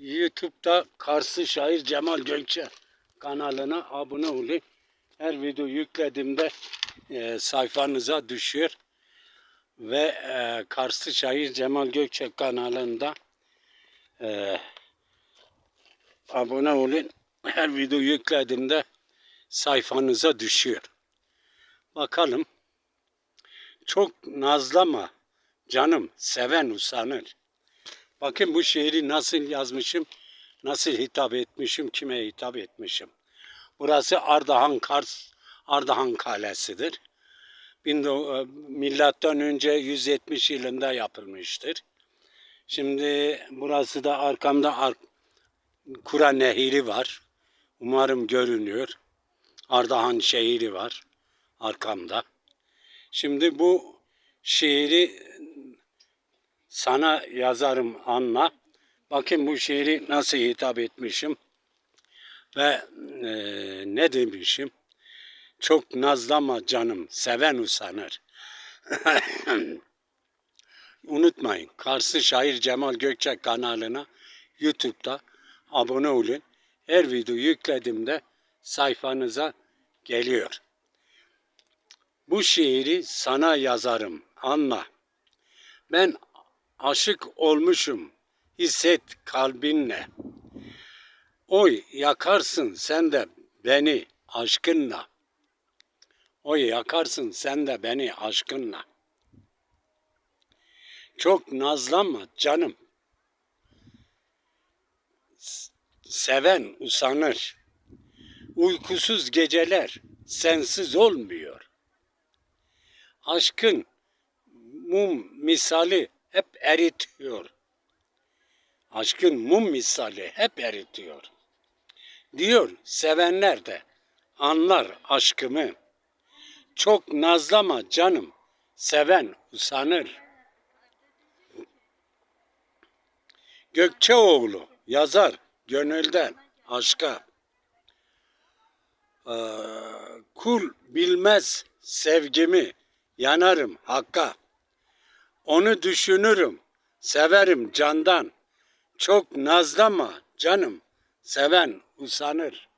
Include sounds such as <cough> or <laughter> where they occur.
YouTube'da Karslı şair Cemal Gökçe kanalına abone olun. Her video yüklediğimde e, sayfanıza düşüyor. Ve e, Karslı şair Cemal Gökçe kanalında e, abone olun. Her video yüklediğimde sayfanıza düşüyor. Bakalım. Çok nazlama canım seven usanır. Bakın bu şiiri nasıl yazmışım, nasıl hitap etmişim, kime hitap etmişim. Burası Ardahan Kars, Ardahan Kalesi'dir. E, Milattan önce 170 yılında yapılmıştır. Şimdi burası da arkamda Ar Kura Nehri var. Umarım görünüyor. Ardahan şehri var arkamda. Şimdi bu şiiri sana yazarım anla. Bakın bu şiiri nasıl hitap etmişim ve e, ne demişim. Çok nazlama canım, seven usanır. <laughs> Unutmayın, Karslı şair Cemal Gökçek kanalına YouTube'da abone olun. Her video yüklediğimde sayfanıza geliyor. Bu şiiri sana yazarım, anla. Ben aşık olmuşum, hisset kalbinle. Oy yakarsın sen de beni aşkınla. Oy yakarsın sen de beni aşkınla. Çok nazlanma canım. Seven usanır. Uykusuz geceler sensiz olmuyor. Aşkın mum misali hep eritiyor. Aşkın mum misali hep eritiyor. Diyor sevenler de anlar aşkımı. Çok nazlama canım, seven usanır. Gökçeoğlu yazar gönülden aşka. Ee, kul bilmez sevgimi, yanarım hakka. Onu düşünürüm, severim candan. Çok nazlama canım, seven usanır.